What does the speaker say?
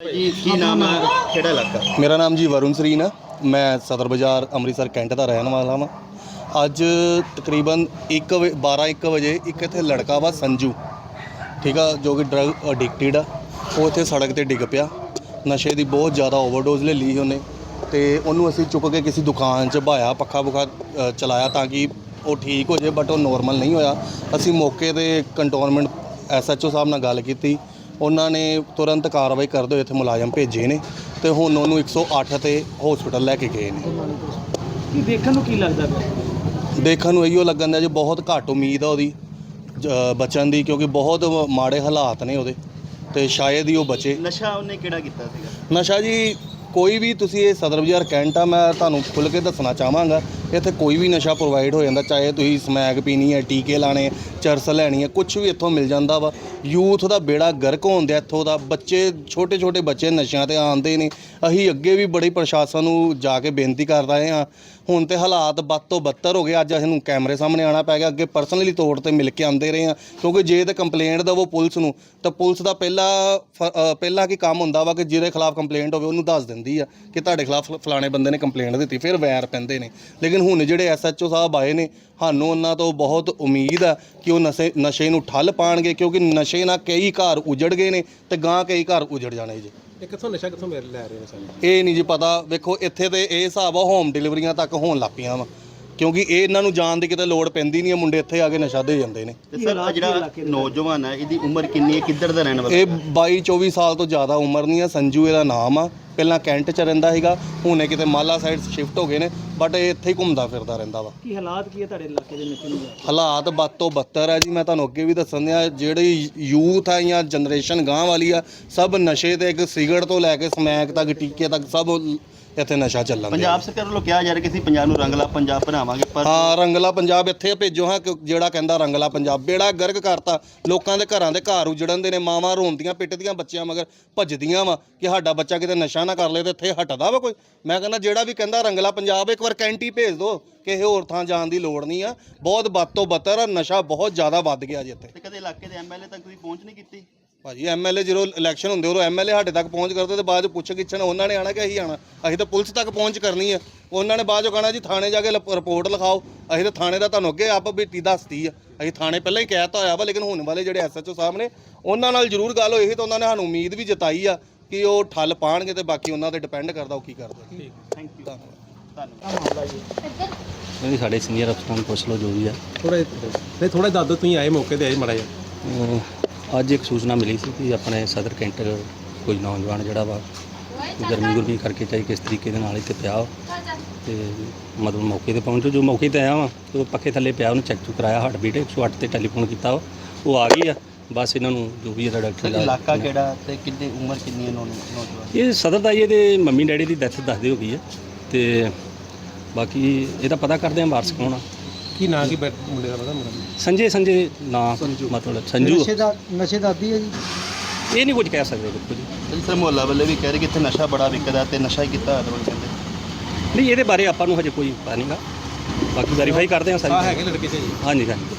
ਜੀ, ਕੀ ਨਾਮ ਹੈ? ਕਿਹੜਾ ਇਲਾਕਾ? ਮੇਰਾ ਨਾਮ ਜੀ ਵਰੁਣ ਸਰੀਨ ਆ ਮੈਂ ਸਦਰ ਬਾਜ਼ਾਰ ਅੰਮ੍ਰਿਤਸਰ, ਕੈਂਟ ਦਾ ਰਹਿਣ ਵਾਲਾ ਹਾਂ ਅੱਜ ਤਕਰੀਬਨ 1 12 1 ਵਜੇ ਇੱਕ ਇੱਥੇ ਲੜਕਾ ਵਾ ਸੰਜੂ, ਠੀਕ ਆ, ਜੋ ਕਿ ਡਰਗ ਐਡਿਕਟਿਡ ਆ। ਉਹ ਇੱਥੇ ਸੜਕ ਤੇ ਡਿੱਗ ਪਿਆ। ਨਸ਼ੇ ਦੀ ਬਹੁਤ ਜ਼ਿਆਦਾ ਓਵਰਡੋਜ਼ ਲੈ ਲਈ ਉਹਨੇ। ਤੇ ਉਹਨੂੰ ਅਸੀਂ ਚੁੱਕ ਕੇ ਕਿਸੇ ਦੁਕਾਨ 'ਚ ਬਾਇਆ ਪੱਖਾ ਪੁੱਖਾ ਚਲਾਇਆ ਤਾਂ ਕਿ ਉਹ ਠੀਕ ਹੋ ਜਾਏ ਬਟ ਉਹ ਨੋਰਮਲ ਨਹੀਂ ਹੋਇਆ। ਅਸੀਂ ਮੌਕੇ ਤੇ ਕੰਟੋਨਮੈਂਟ ਐਸਐਚਓ ਸਾਹਿਬ ਨਾਲ ਗੱਲ ਕੀਤੀ। ਉਹਨਾਂ ਨੇ ਤੁਰੰਤ ਕਾਰਵਾਈ ਕਰਦੇ ਹੋਏ ਇੱਥੇ ਮੁਲਾਜ਼ਮ ਭੇਜੇ ਨੇ ਤੇ ਹੁਣ ਉਹਨੂੰ 108 ਤੇ ਹਸਪੀਟਲ ਲੈ ਕੇ ਗਏ ਨੇ। ਕੀ ਦੇਖਣ ਨੂੰ ਕੀ ਲੱਗਦਾ ਪਿਆ? ਦੇਖਣ ਨੂੰ ਇਹੋ ਲੱਗਣ ਦਾ ਜੀ ਬਹੁਤ ਘੱਟ ਉਮੀਦ ਆ ਉਹਦੀ ਜ- ਬਚਣ ਦੀ ਕਿਉਂਕਿ ਬਹੁਤ ਮਾੜੇ ਹਾਲਾਤ ਨੇ ਉਹਦੇ ਤੇ ਸ਼ਾਇਦ ਹੀ ਉਹ ਬਚੇ। ਨਸ਼ਾ ਉਹਨੇ ਕਿਹੜਾ ਕੀਤਾ ਸੀਗਾ? ਨਸ਼ਾ ਜੀ ਕੋਈ ਵੀ ਤੁਸੀਂ ਇਹ ਸਦਰ ਬਾਜ਼ਾਰ ਕੈਂਟ ਆ ਮੈਂ ਤੁਹਾਨੂੰ ਖੁੱਲ ਕੇ ਦੱਸਣਾ ਚਾਹਾਂਗਾ ਇੱਥੇ ਕੋਈ ਵੀ ਨਸ਼ਾ ਪ੍ਰੋਵਾਈਡ ਹੋ ਜਾਂਦਾ ਚਾਹੇ ਤੁਸੀਂ ਸਮੈਕ ਪੀਣੀ ਹੈ ਟੀਕੇ ਲਾਣੇ ਚਰਸ ਲੈਣੀ ਹੈ ਕੁਝ ਵੀ ਇੱਥੋਂ ਮਿਲ ਜਾਂਦਾ ਵਾ। ਯੂਥ ਦਾ ਬੇੜਾ ਗਰਕ ਹੁੰਦਿਆ ਇੱਥੋਂ ਦਾ ਬੱਚੇ ਛੋਟੇ ਛੋਟੇ ਬੱਚੇ ਨਸ਼ਿਆਂ ਤੇ ਆਉਂਦੇ ਨੇ। ਅਸੀਂ ਅੱਗੇ ਵੀ ਬੜੀ ਪ੍ਰਸ਼ਾਸਨ ਨੂੰ ਜਾ ਕੇ ਬੇਨਤੀ ਕਰ ਰਹੇ ਹਾਂ। ਹੁਣ ਤੇ ਹਾਲਾਤ ਵੱਧ ਤੋਂ ਬੱਤਰ ਹੋ ਗਏ ਅੱਜ ਅਸੀਂ ਕੈਮਰੇ ਸਾਹਮਣੇ ਆਣਾ ਪੈ ਗਿਆ ਅੱਗੇ ਪਰਸਨਲੀ ਤੌਰ ਤੇ ਮਿਲ ਕੇ ਆਉਂਦੇ ਰਹੇ ਹਾਂ ਕਿਉਂਕਿ ਜੇ ਤੇ ਕੰਪਲੇਂਟ ਦਵੋ ਪੁਲਿਸ ਨੂੰ ਤਾਂ ਪੁਲਿਸ ਦਾ ਪਹਿਲਾ ਫ- ਅ, ਪਹਿਲਾ ਕੀ ਕੰਮ ਹੁੰਦਾ ਵਾ ਕਿ ਜਿਹਦੇ ਖਿਲਾਫ ਕੰਪਲੇਂਟ ਹੋਵੇ ਉਹਨੂੰ ਦੱਸ ਦਿੰਦੀ ਆ ਕਿ ਤੁਹਾਡੇ ਖਿਲਾਫ ਫਲਾਣੇ ਬੰਦੇ ਨੇ ਕੰਪਲੇਂਟ ਦਿੱਤੀ ਫਿਰ ਵੈਰ ਪੈਂਦੇ ਨੇ। ਲੇਕਿਨ ਹੁਣ ਜਿਹੜੇ ਐਸਐਚਓ ਸਾਹਿਬ ਆਏ ਨੇ ਸਾਨੂੰ ਉਹਨਾਂ ਤੋਂ ਬਹੁਤ ਉਮੀਦ ਆ ਕਿ ਉਹ ਨਸ਼ੇ ਨਸ਼ੇ ਨੂੰ ਠੱਲ ਪਾਣਗੇ ਕਿਉਂਕਿ ਨਸ਼ੇ ਨਾਲ ਕਈ ਘਰ ਉਜੜ ਗਏ ਨੇ ਤੇ ਗਾਂ ਕਈ ਘਰ ਉਜੜ ਜਾਣੇ ਜੀ। ਇਹ ਕਿੱਥੋਂ ਨਸ਼ਾ ਕਿੱਥੋਂ ਮੇਰੇ ਲੈ ਰਹੇ ਨੇ ਸਾਰੇ ਇਹ ਨਹੀਂ ਜੀ ਪਤਾ। ਵੇਖੋ ਇੱਥੇ ਤੇ ਇਹ ਹਿਸਾਬ ਆ ਹੋਮ ਡਿਲੀਵਰੀਆਂ ਤੱਕ ਹੋਣ ਲੱਗ ਪਈਆਂ ਵਾ। ਕਿਉਂਕਿ ਇਹ ਇਹਨਾਂ ਨੂੰ ਜਾਣ ਦੀ ਕਿਤੇ ਲੋੜ ਪੈਂਦੀ ਨਹੀਂ ਹੈ ਮੁੰਡੇ ਇੱਥੇ ਆ ਕੇ ਨਸ਼ਾ ਦੇ ਜਾਂਦੇ ਨੇ। ਤੇ ਸਰ ਆਹ ਜਿਹੜਾ ਨੌਜਵਾਨ ਹੈ ਇਹਦੀ ਉਮਰ ਕਿੰਨੀ ਹੈ? ਕਿੱਧਰ ਦਾ ਰਹਿਣ ਵਾਲਾ? ਇਹ 22 24 ਸਾਲ ਤੋਂ ਜ਼ਿਆਦਾ ਉਮਰ ਨਹੀਂ ਹੈ ਸੰਜੂ ਇਹਦਾ ਨਾਮ ਆ। ਪਹਿਲਾਂ ਕੈਂਟ ਚ ਰਹਿੰਦਾ ਸੀਗਾ ਹੁਣੇ ਕਿਤੇ ਮਾਲਾ ਸਾਈਡ ਸ਼ਿਫਟ ਹੋ ਗਏ ਨੇ। ਬਟ ਇਹ ਇੱਥੇ ਹੀ ਘੁੰਮਦਾ ਫਿਰਦਾ ਰਹਿੰਦਾ ਵਾ ਕੀ ਹਾਲਾਤ ਕੀ ਹੈ ਤੁਹਾਡੇ ਇਲਾਕੇ ਦੇ ਨੂੰ? ਹਾਲਾਤ ਵੱਧ ਤੋਂ ਬੱਤਰ ਹੈ ਜੀ ਮੈਂ ਤੁਹਾਨੂੰ ਅੱਗੇ ਵੀ ਦੱਸਣ ਦਿਆਂ ਜਿਹੜੀ ਯੂਥ ਆ ਜਾਂ ਜਨਰੇਸ਼ਨ ਗਾਂ ਵਾਲੀ ਆ ਸਭ ਨਸ਼ੇ ਤੇ ਇੱਕ ਸਿਗਰਟ ਤੋਂ ਲੈ ਕੇ ਸਮੈਕ ਤੱਕ ਟੀਕੇ ਤੱਕ ਸਭ ਇੱਥੇ ਨਸ਼ਾ ਚੱਲਣ ਦਿਆ। ਪੰਜਾਬ ਸਰਕਾਰ ਵੱਲੋਂ ਕਿਹਾ ਜਾ ਰਿਹਾ ਕਿ ਅਸੀਂ ਪੰਜਾਬ ਨੂੰ ਰੰਗਲਾ ਪੰਜਾਬ ਬਣਾਵਾਂਗੇ ਪਰ ਹਾਂ ਰੰਗਲਾ ਪੰਜਾਬ ਇੱਥੇ ਭੇਜੋ ਹਾਂ ਕਿ ਜਿਹੜਾ ਕਹਿੰਦਾ ਰੰਗਲਾ ਪੰਜਾਬ। ਬੇੜਾ ਗਰਕ ਕਰਤਾ। ਲੋਕਾਂ ਦੇ ਘਰਾਂ ਦੇ ਘਰ ਉਜੜਨ ਦੇ ਨੇ ਮਾਵਾਂ ਰੋਂਦੀਆਂ ਪਿੱਟਦੀਆਂ ਬੱਚਿਆਂ ਮਗਰ ਭੱਜਦੀਆਂ ਵਾ ਕਿ ਸਾਡਾ ਬੱਚਾ ਕਿਤੇ ਨਸ਼ਾ ਨਾ ਕਰ ਲੇ ਤੇ ਇੱਥੇ ਹਟਦਾ ਵਾ ਕੋਈ। ਮੈਂ ਕਹਿੰਦਾ ਜਿਹੜਾ ਵੀ ਕਹਿੰਦਾ ਰੰਗਲਾ ਪੰਜਾਬ ਇੱਕ ਵਾਰ ਕੈਂਟੀ ਭੇਜ ਦਿਓ ਕਿਸੇ ਹੋਰ ਥਾਂ ਜਾਣ ਦੀ ਲੋੜ ਨਹੀਂ ਆ। ਬਹੁਤ ਵੱਧ ਤੋਂ ਬੱਤਰ ਆ ਨਸ਼ਾ ਬਹੁਤ ਜ਼ਿਆਦਾ ਵੱਧ ਗਿਆ ਜੀ ਇੱਥੇ। ਤੇ ਕਦੇ ਇਲਾਕੇ ਦੇ ਐਮਐਲਏ ਤੱਕ ਤੁਸੀਂ ਪਹੁੰਚ ਨਹੀਂ ਕੀਤੀ? ਭਾਜੀ ਐਮਐਲਏ ਜਦੋਂ ਇਲੈਕਸ਼ਨ ਹੁੰਦੇ ਉਦੋਂ ਐਮਐਲਏ ਸਾਡੇ ਤੱਕ ਪਹੁੰਚ ਕਰਦੇ ਤੇ ਬਾਅਦ ਚ ਪੁੱਛ ਗਿੱਛਣ ਉਹਨਾਂ ਨੇ ਆਣਾ ਕਿ ਅਸੀਂ ਆਣਾ। ਅਸੀਂ ਤਾਂ ਪੁਲਿਸ ਤੱਕ ਪਹੁੰਚ ਕਰਨੀ ਆ। ਉਹਨਾਂ ਨੇ ਬਾਅਦ ਚ ਕਹਣਾ ਜੀ ਥਾਣੇ ਜਾ ਕੇ ਲਪ- ਰਿਪੋਰਟ ਲਿਖਾਓ। ਅਸੀਂ ਤਾਂ ਥਾਣੇ ਦਾ ਤੁਹਾਨੂੰ ਅੱਗੇ ਆਪ ਬੀਤੀ ਦੱਸਤੀ ਆ। ਅਸੀਂ ਥਾਣੇ ਪਹਿਲਾਂ ਹੀ ਕਹਿਤਾ ਹੋਇਆ ਵਾ ਲੇਕਿਨ ਹੁਣ ਵਾਲੇ ਜਿਹੜੇ ਐਸਐਚਓ ਸਾਹਿਬ ਨੇ ਉਹਨਾਂ ਨਾਲ ਜ਼ਰੂਰ ਗੱਲ ਹੋਈ ਸੀ ਤਾਂ ਉਹਨਾਂ ਨੇ ਸਾਨੂੰ ਉਮੀਦ ਵੀ ਜਤਾਈ ਆ ਕਿ ਉਹ ਠੱਲ ਪਾਣਗੇ ਤੇ ਬਾਕੀ ਉਹਨਾਂ ਤੇ ਡਿਪੈਂਡ ਕਰਦਾ ਉਹ ਕੀ ਕਰਦੇ ਥੈਂਕ ਯੂ ਧੰਨਵਾਦ। ਧੰਨਵਾਦ। ਨਹੀਂ ਸਾਡੇ ਸੀਨੀਅਰ ਅਫਸਰਾਂ ਨੂੰ ਪੁੱਛ ਲਓ ਜੋ ਵੀ ਹੈ ਥੋੜੇ ਨਹੀਂ ਥੋੜੇ ਦੱਸ ਦਿਓ ਤੁਸੀਂ ਆਏ ਮੌਕੇ ਤੇ ਆਏ ਮੜਾ ਜਾ ਅੱਜ ਇੱਕ ਸੂਚਨਾ ਮਿਲੀ ਸੀ ਕਿ ਆਪਣੇ ਸਦਰ ਕੈਂਟ ਕੋਈ ਨੌਜਵਾਨ ਜਿਹੜਾ ਵਾ ਗਰਮੀ ਗੁਰਮੀ ਕਰਕੇ ਚਾਹੇ ਕਿਸ ਤਰੀਕੇ ਦੇ ਨਾਲ ਇੱਥੇ ਪਿਆ ਵਾ ਤੇ ਮਤਲਬ ਮੌਕੇ ਤੇ ਪਹੁੰਚੋ। ਜੋ ਮੌਕੇ ਤੇ ਆਇਆ ਵਾ ਉਹ ਪੱਖੇ ਥੱਲੇ ਪਿਆ ਉਹਨੂੰ ਚੈੱਕ ਚੁੱਕ ਕਰਾਇਆ ਹਾਰਟ ਬੀਟ 108 ਤੇ ਟੈਲੀਫੋਨ ਕੀਤਾ ਵਾ। ਉਹ ਆ ਗਈ ਆ ਬਸ ਇਹਨਾਂ ਨੂੰ ਜੋ ਵੀ ਇਹਦਾ ਡਾਕਟਰ ਦਾ ਇਲਾਕਾ ਕਿਹੜਾ ਤੇ ਕਿੰਨੀ ਉਮਰ ਕਿੰਨੀ ਹੈ ਨੌ- ਨੌਜਵਾਨ? ਇਹ ਸਦਰ ਦਾ ਜੀ ਇਹਦੇ ਮੰਮੀ ਡੈਡੀ ਦੀ ਡੈਥ ਦੱਸਦੇ ਹੋ ਗਈ ਹੈ। ਤੇ ਬਾਕੀ ਇਹਦਾ ਪਤਾ ਕਰਦੇ ਆ ਵਾਰਸ ਕੌਣ ਆ। ਕੀ ਨਾਂ ਕੀ ਬੈ- ਮੁੰਡੇ ਦਾ ਪਤਾ ਮੁੰਡਾ ਸੰਜੇ ਸੰਜੇ ਨਾਂ ਮਤਲਬ ਸੰਜੂ। ਦਾ ਨਸ਼ੇ ਦਾ ਆਦੀ ਹੈ ਜੀ? ਇਹ ਨਹੀਂ ਕੁਝ ਕਹਿ ਸਕਦੇ ਦੇਖੋ ਜੀ। ਤੇ ਸਰ ਮੁਹੱਲਾ ਵਾਲੇ ਵੀ ਕਹਿ ਰਹੇ ਕਿ ਇੱਥੇ ਨਸ਼ਾ ਬੜਾ ਵਿਕਦਾ ਤੇ ਨਸ਼ਾ ਹੀ ਕੀਤਾ ਲੋਕ ਕਹਿੰਦੇ। ਨਹੀਂ ਇਹਦੇ ਬਾਰੇ ਆਪਾਂ ਨੂੰ ਹਜੇ ਕੋਈ ਪਤਾ ਨਹੀਂਗਾ। ਬਾਕੀ ਵੈਰੀਫਾਈ ਕਰਦੇ ਹਾਂ ਆ ਸਾਰੀ। ਹੈਗੇ ਲੜਕੇ ਤੇ ਜੀ। ਹਾਂਜੀ ਹਾਂਜੀ।